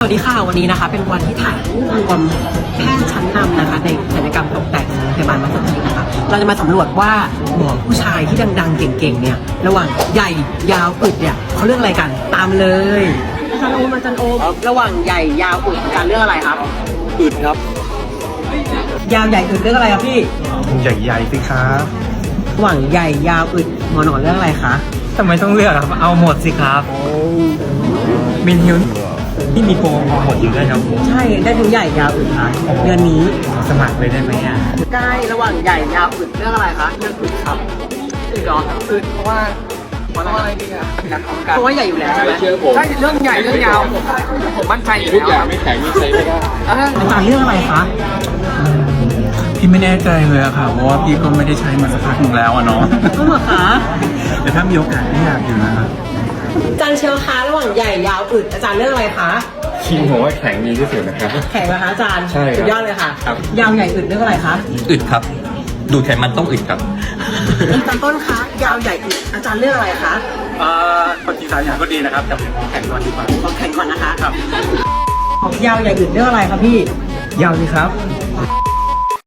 สวัสดีค่ะวันนี้นะคะเป็นวันที่ถ่ายรูปรวมแพทย์ชั้นนำนะคะ ในศัลยกรรมตกแต่งโรงพยาบาลมัสยิดนะคะเราจะมาสำรวจว่าหมอผู้ชายที่ดังๆ เก่งๆเนี่ยระหว่างใหญ่ยาวอึดเนี่ยเขาเรื่องอะไรกันตามเลยอาจารย์โอมอาจารย์โอมระหว่างใหญ่ยาวอึดอาจารย์เรื่องอะไรครับอึดครับ ยาวใหญ่อึดเรื่องอะไรครับพี่ใหญ่ๆสิครับระหว่างใหญ่ยาวอึดหมอหนอนเรื่องอะไรคะทำไมต้องเลือกครับเอาหมดสิครับมินฮิว ที่มีโปรเอาหมดอยู่ด้วยครับผมใช่ได้ทั้งใหญ่ยาวอึดค่ะเดือนนี้สมัครเลยได้ไหมอะใกล้ระหว่างใหญ่ยาวอึดเรื่องอะไรคะเรื่องอึดครับอึดเหรออึดเพราะว่าเพราะอะไรดีอะอยากทำกันเพราะว่าใหญ่อยู่แล้วใช่ไหมใช่เรื่องใหญ่เรื่องยาวผมผมมั่นใจอยู่ทุกอแล้ย่างวไม่แข็งไม่ใช้ไม่ได้เอออาจารย์เรื่องอะไรคะพี่ไม่แน่ใจเลยอะค่ะ เพราะว่าพี่ก็ไม่ได้ใช้มาสักพักหนึ่งแล้วอะเนาะก็เหรอคะแต่ถ้ามีโอกาสพี่อยากอยู่นะ อาจารย์เชียวคะระหว่างใหญ่ยาวอึดอาจารย์เรื่องอะไรคะคิงผมว่าแข็งดีที่สุดนะครับ แข็งนะคะอาจารย์ใช่ครับสุดยอดเลยค่ะ ครับ ยาวใหญ่อึดเรื่องอะไรคะอึดครับ ดูดไขมันต้องอึดครับ อาจารย์ต้นคะยาวใหญ่อึดอาจารย์เรื่องอะไรคะเอ่อปฏิสารอย่างก็ดีนะครับแต่ผมแข่งก่อนดีกว่า ขอแข่งก่อนนะคะครับ ของยาวใหญ่อึดเรื่องอะไรคะพี่ ยาวสิครับ